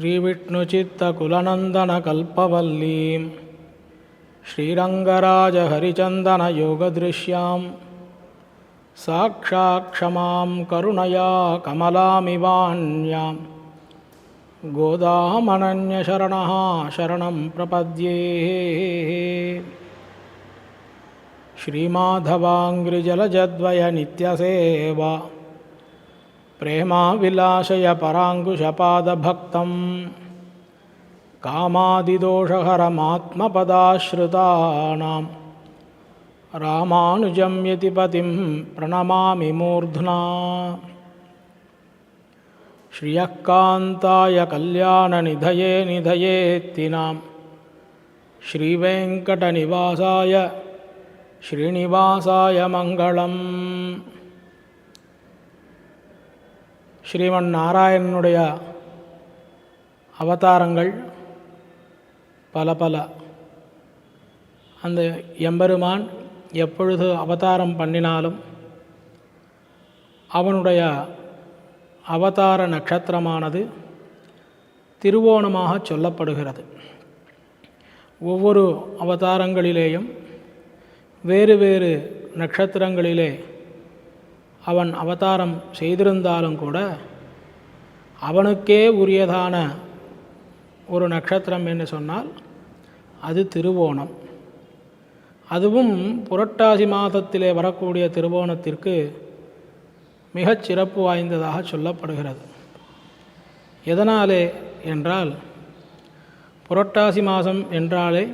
श्रीविष्णुचित्तकुलनन्दनकल्पवल्लीं श्रीरङ्गराजहरिचन्दनयोगदृश्यां साक्षाक्षमां करुणया कमलामिवान्यां गोदामनन्यशरणः शरणं प्रपद्ये। श्रीमाधवाङ्घ्रिजलजद्वयनित्यसेवा प्रेमाविलासय पराङ्कुशपादभक्तं कामादिदोषहरमात्मपदाश्रितानां रामानुजं यतिपतिं प्रणमामि मूर्ध्ना श्रियः कान्ताय कल्याणनिधये निधयेत्तिनां श्रीवेङ्कटनिवासाय श्रीनिवासाय मङ्गलम् ஸ்ரீமன் நாராயணனுடைய அவதாரங்கள் பல பல. அந்த எம்பெருமான் எப்பொழுது அவதாரம் பண்ணினாலும் அவனுடைய அவதார நட்சத்திரமானது திருவோணமாக சொல்லப்படுகிறது. ஒவ்வொரு அவதாரங்களிலேயும் வேறு வேறு நட்சத்திரங்களிலே அவன் அவதாரம் செய்திருந்தாலும் கூட அவனுக்கே உரியதான ஒரு நட்சத்திரம் என்று சொன்னால் அது திருவோணம். அதுவும் புரட்டாசி மாதத்திலே வரக்கூடிய திருவோணத்திற்கு மிகச் சிறப்பு வாய்ந்ததாக சொல்லப்படுகிறது. எதனாலே என்றால் புரட்டாசி மாதம் என்றாலே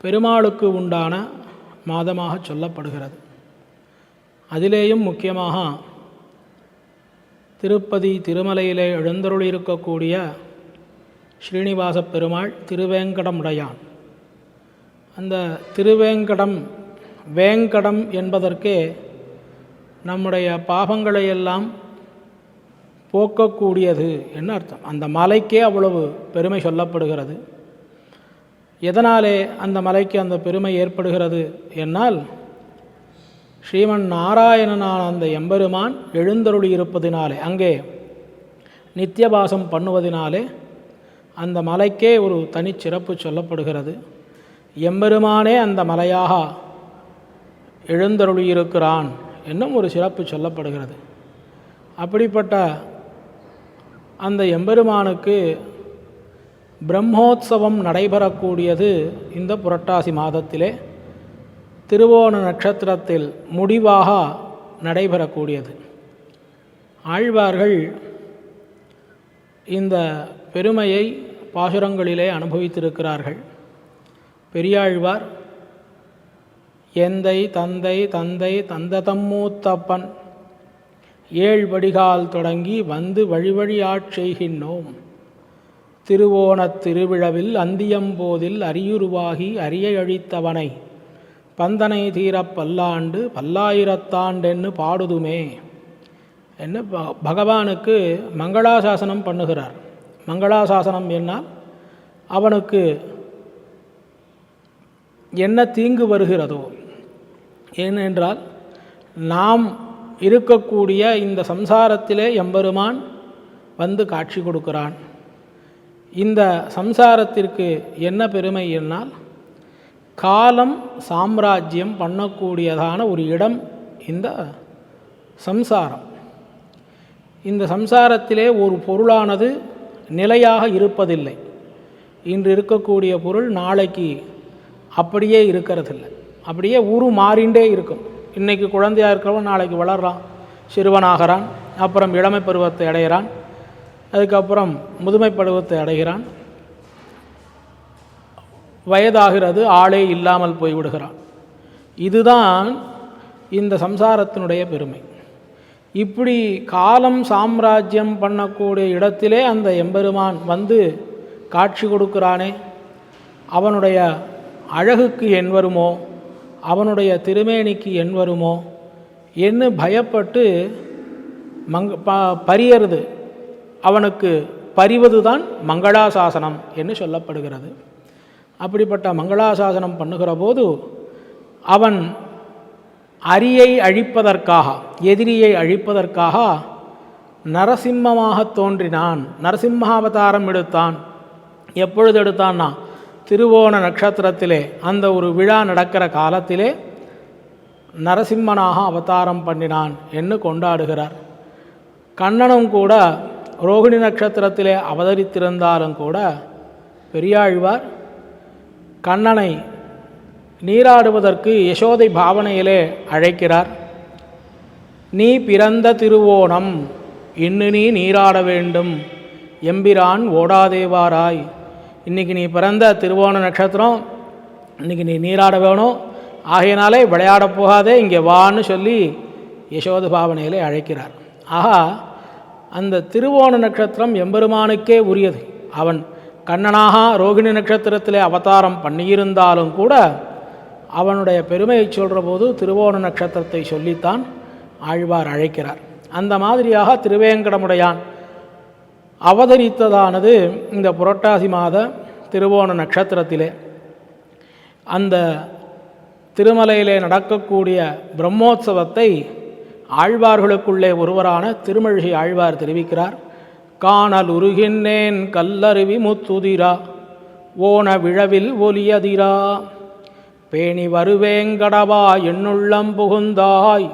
பெருமாளுக்கு உண்டான மாதமாக சொல்லப்படுகிறது. அதிலேயும் முக்கியமாக திருப்பதி திருமலையிலே எழுந்தருள் இருக்கக்கூடிய ஸ்ரீனிவாச பெருமாள் திருவேங்கடமுடையான். அந்த திருவேங்கடம் வேங்கடம் என்பதற்கே நம்முடைய பாவங்களை எல்லாம் போக்கக்கூடியது என்ன அர்த்தம்? அந்த மலைக்கே அவ்வளவு பெருமை சொல்லப்படுகிறது. எதனாலே அந்த மலைக்கு அந்த பெருமை ஏற்படுகிறது? என்னால் ஸ்ரீமன் நாராயணனான அந்த எம்பெருமான் எழுந்தருளி இருப்பதினாலே அங்கே நித்தியபாசம் பண்ணுவதினாலே அந்த மலைக்கே ஒரு தனிச்சிறப்பு சொல்லப்படுகிறது. எம்பெருமானே அந்த மலையாக எழுந்தருளியிருக்கிறான் என்னும் ஒரு சிறப்பு சொல்லப்படுகிறது. அப்படிப்பட்ட அந்த எம்பெருமானுக்கு பிரம்மோத்சவம் நடைபெறக்கூடியது இந்த புரட்டாசி மாதத்திலே. திருவோண நட்சத்திரத்தில் முடிவாக நடைபெறக்கூடியது. ஆழ்வார்கள் இந்த பெருமையை பாசுரங்களிலே அனுபவித்திருக்கிறார்கள். பெரியாழ்வார் எந்தை தந்தை தந்தை தந்ததம்மூத்தப்பன் ஏழ் வடிகால் தொடங்கி வந்து வழிவழி ஆட்செய்கின்றோம் திருவோணத் திருவிழவில் அந்தியம்போதில் அரியுருவாகி அரிய அழித்தவனை பந்தனை தீரப் பல்லாண்டு பல்லாயிரத்தாண்டென்னு பாடுதுமே. என்ன பகவானுக்கு மங்களாசாசனம் பண்ணுகிறார். மங்களாசாசனம் என்னால் அவனுக்கு என்ன தீங்கு வருகிறதோ ஏனென்றால் நாம் இருக்கக்கூடிய இந்த சம்சாரத்திலே எம்பெருமான் வந்து காட்சி கொடுக்கிறான். இந்த சம்சாரத்திற்கு என்ன பெருமை என்னால்? காலம் சாம்ராஜ்யம் பண்ணக்கூடியதான ஒரு இடம் இந்த சம்சாரம். இந்த சம்சாரத்திலே ஒரு பொருளானது நிலையாக இருப்பதில்லை. இன்று இருக்கக்கூடிய பொருள் நாளைக்கு அப்படியே இருக்கிறதில்லை. அப்படியே உரு மாறிண்டே இருக்கும். இன்றைக்கி குழந்தையாக இருக்கிறவன் நாளைக்கு வளர்றான் சிறுவனாகிறான் அப்புறம் இளமை பருவத்தை அடைகிறான் அதுக்கப்புறம் முதுமை பருவத்தை அடைகிறான் வயதாகிறது ஆளே இல்லாமல் போய்விடுகிறான். இதுதான் இந்த சம்சாரத்தினுடைய பெருமை. இப்படி காலம் சாம்ராஜ்யம் பண்ணக்கூடிய இடத்திலே அந்த எம்பெருமான் வந்து காட்சி கொடுக்கிறானே. அவனுடைய அழகுக்கு என் வருமோ? அவனுடைய திருமேனிக்கு என் வருமோ? என்று பயப்பட்டு மங் ப பரியறது. அவனுக்கு பறிவது தான் மங்களாசாசனம் என்று சொல்லப்படுகிறது. அப்படிப்பட்ட மங்களாசாசனம் பண்ணுகிற போது அவன் அரியை அழிப்பதற்காக எதிரியை அழிப்பதற்காக நரசிம்மமாக தோன்றினான். நரசிம்மாவதாரம் எடுத்தான். எப்பொழுது எடுத்தான்னா திருவோண நட்சத்திரத்திலே அந்த ஒரு விழா நடக்கிற காலத்திலே நரசிம்மனாக அவதாரம் பண்ணினான் என்று கொண்டாடுகிறார். கண்ணனும் கூட ரோகிணி நட்சத்திரத்திலே அவதரித்திருந்தாலும் கூட பெரியாழ்வார் கண்ணனை நீராடுவதற்கு யசோதை பாவனையிலே அழைக்கிறார். நீ பிறந்த திருவோணம் இன்னு நீ நீராட வேண்டும். எம்பிரான் ஓடாதேவாராய். இன்றைக்கி நீ பிறந்த திருவோண நட்சத்திரம் இன்றைக்கி நீ நீராட வேணும். ஆகையினாலே விளையாட போகாதே இங்கே வான்னு சொல்லி யசோத பாவனையிலே அழைக்கிறார். ஆகா அந்த திருவோண நட்சத்திரம் எம்பெருமானுக்கே உரியது. அவன் கண்ணனாக ரோகிணி நட்சத்திரத்திலே அவதாரம் பண்ணியிருந்தாலும் கூட அவனுடைய பெருமையை சொல்கிற போது திருவோண நட்சத்திரத்தை சொல்லித்தான் ஆழ்வார் அழைக்கிறார். அந்த மாதிரியாக திருவேங்கடமுடையான் அவதரித்ததானது இந்த புரட்டாசி மாத திருவோண நட்சத்திரத்திலே. அந்த திருமலையிலே நடக்கக்கூடிய பிரம்மோத்சவத்தை ஆழ்வார்களுக்குள்ளே ஒருவரான திருமழிகை ஆழ்வார் தெரிவிக்கிறார். காணல் உருகின்றேன் கல்லருவி முத்துதிரா ஓண விழவில் ஒலியதிரா. பேணி வருவேங்கடவா என்னுள்ளம் புகுந்தாய்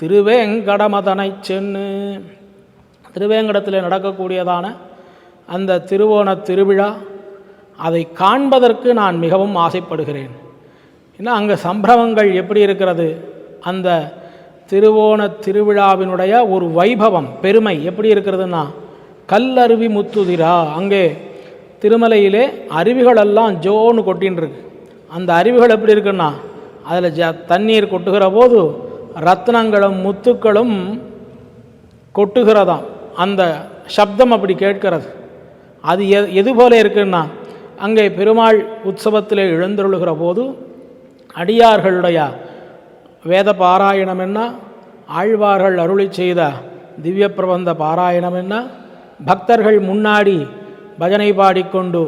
திருவேங்கடமதனைச் சென்னு. திருவேங்கடத்தில் நடக்கக்கூடியதான அந்த திருவோண திருவிழா அதை காண்பதற்கு நான் மிகவும் ஆசைப்படுகிறேன். ஏன்னா அங்கே சம்பிரமங்கள் எப்படி இருக்கிறது? அந்த திருவோண திருவிழாவினுடைய ஒரு வைபவம் பெருமை எப்படி இருக்கிறதுன்னா கல்லருவி முத்துதிரா. அங்கே திருமலையிலே அருவிகளெல்லாம் ஜோன்னு கொட்டின்னு இருக்கு அந்த அருவிகள் எப்படி இருக்குன்னா அதில் ஜ தண்ணீர் கொட்டுகிற போது ரத்னங்களும் முத்துக்களும் கொட்டுகிறதாம். அந்த சப்தம் அப்படி கேட்கிறது. அது எ எது போல இருக்குன்னா அங்கே பெருமாள் உற்சவத்தில் எழுந்தருளுகிற போது அடியார்களுடைய வேத பாராயணம் என்ன? ஆழ்வார்கள் அருளி செய்த திவ்ய பிரபந்த பாராயணம் என்ன? பக்தர்கள் முன்னாடி பஜனை பாடிக்கொண்டு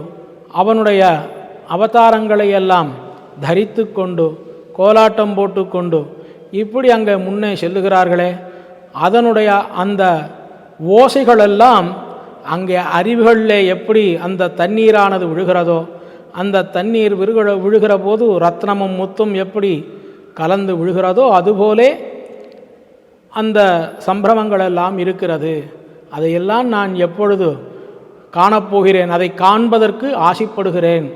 அவனுடைய அவதாரங்களை எல்லாம் தரித்து கொண்டு கோலாட்டம் போட்டுக்கொண்டு இப்படி அங்கே முன்னே செல்லுகிறார்களே. அதனுடைய அந்த ஓசைகளெல்லாம் அங்கே அருவிகளிலே எப்படி அந்த தண்ணீரானது விழுகிறதோ அந்த தண்ணீர் விழுகிற விழுகிற போது ரத்னமும் முத்தும் எப்படி கலந்து விழுகிறதோ அதுபோலே அந்த சம்பிரமங்களெல்லாம் இருக்கிறது. அதையெல்லாம் நான் எப்பொழுது காணப்போகிறேன் அதை காண்பதற்கு ஆசைப்படுகிறேன்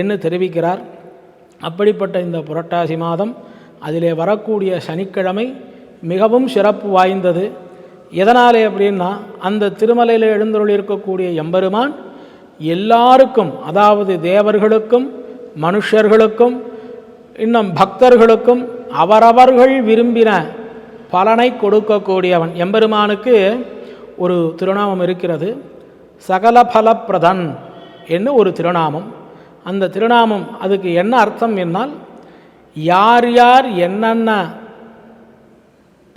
என்று தெரிவிக்கிறார். அப்படிப்பட்ட இந்த புரட்டாசி மாதம் அதிலே வரக்கூடிய சனிக்கிழமை மிகவும் சிறப்பு வாய்ந்தது. எதனாலே அப்படின்னா அந்த திருமலையில் எழுந்தருள் இருக்கக்கூடிய எம்பெருமான் எல்லாருக்கும் அதாவது தேவர்களுக்கும் மனுஷர்களுக்கும் இன்னும் பக்தர்களுக்கும் அவரவர்கள் விரும்பின பலனை கொடுக்கக்கூடியவன். எம்பெருமானுக்கு ஒரு திருநாமம் இருக்கிறது. சகல பலப்பிரதன் என்று ஒரு திருநாமம். அந்த திருநாமம் அதுக்கு என்ன அர்த்தம் என்னால் யார் யார் என்னென்ன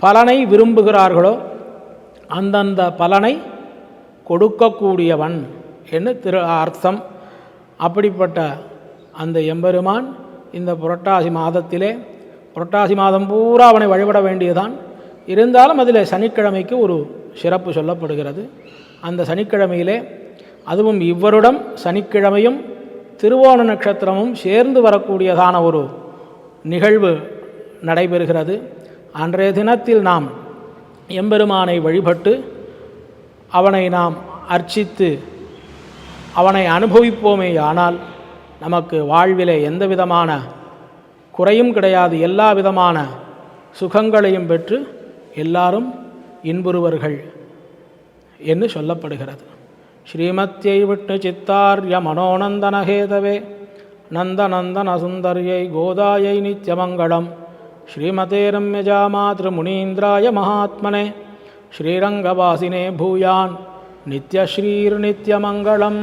பலனை விரும்புகிறார்களோ அந்தந்த பலனை கொடுக்கக்கூடியவன் என்று திரு அர்த்தம். அப்படிப்பட்ட அந்த எம்பெருமான் இந்த புரட்டாசி மாதத்திலே புரட்டாசி மாதம் பூரா அவனை வழிபட வேண்டியதான் இருந்தாலும் அதில் சனிக்கிழமைக்கு ஒரு சிறப்பு சொல்லப்படுகிறது. அந்த சனிக்கிழமையிலே அதுவும் இவ்வருடம் சனிக்கிழமையும் திருவோண நட்சத்திரமும் சேர்ந்து வரக்கூடியதான ஒரு நிகழ்வு நடைபெறுகிறது. அன்றைய தினத்தில் நாம் எம்பெருமானை வழிபட்டு அவனை நாம் அர்ச்சித்து அவனை அனுபவிப்போமே ஆனால் நமக்கு வாழ்விலே எந்த விதமான குறையும் கிடையாது. எல்லா விதமான சுகங்களையும் பெற்று எல்லாரும் இன்புறுவர்கள் என்று சொல்லப்படுகிறது. ஸ்ரீமத்தியை விட்டு சித்தார்ய மனோநந்தனஹேதவே நந்தநந்தன சுந்தரியை கோதாயை நித்யமங்களம் ஸ்ரீமதே ரம்யஜா மாதృமுனீந்திராய மகாத்மனே ஸ்ரீரங்கவாசினே பூயான் நித்யஸ்ரீர்நித்யமங்களம்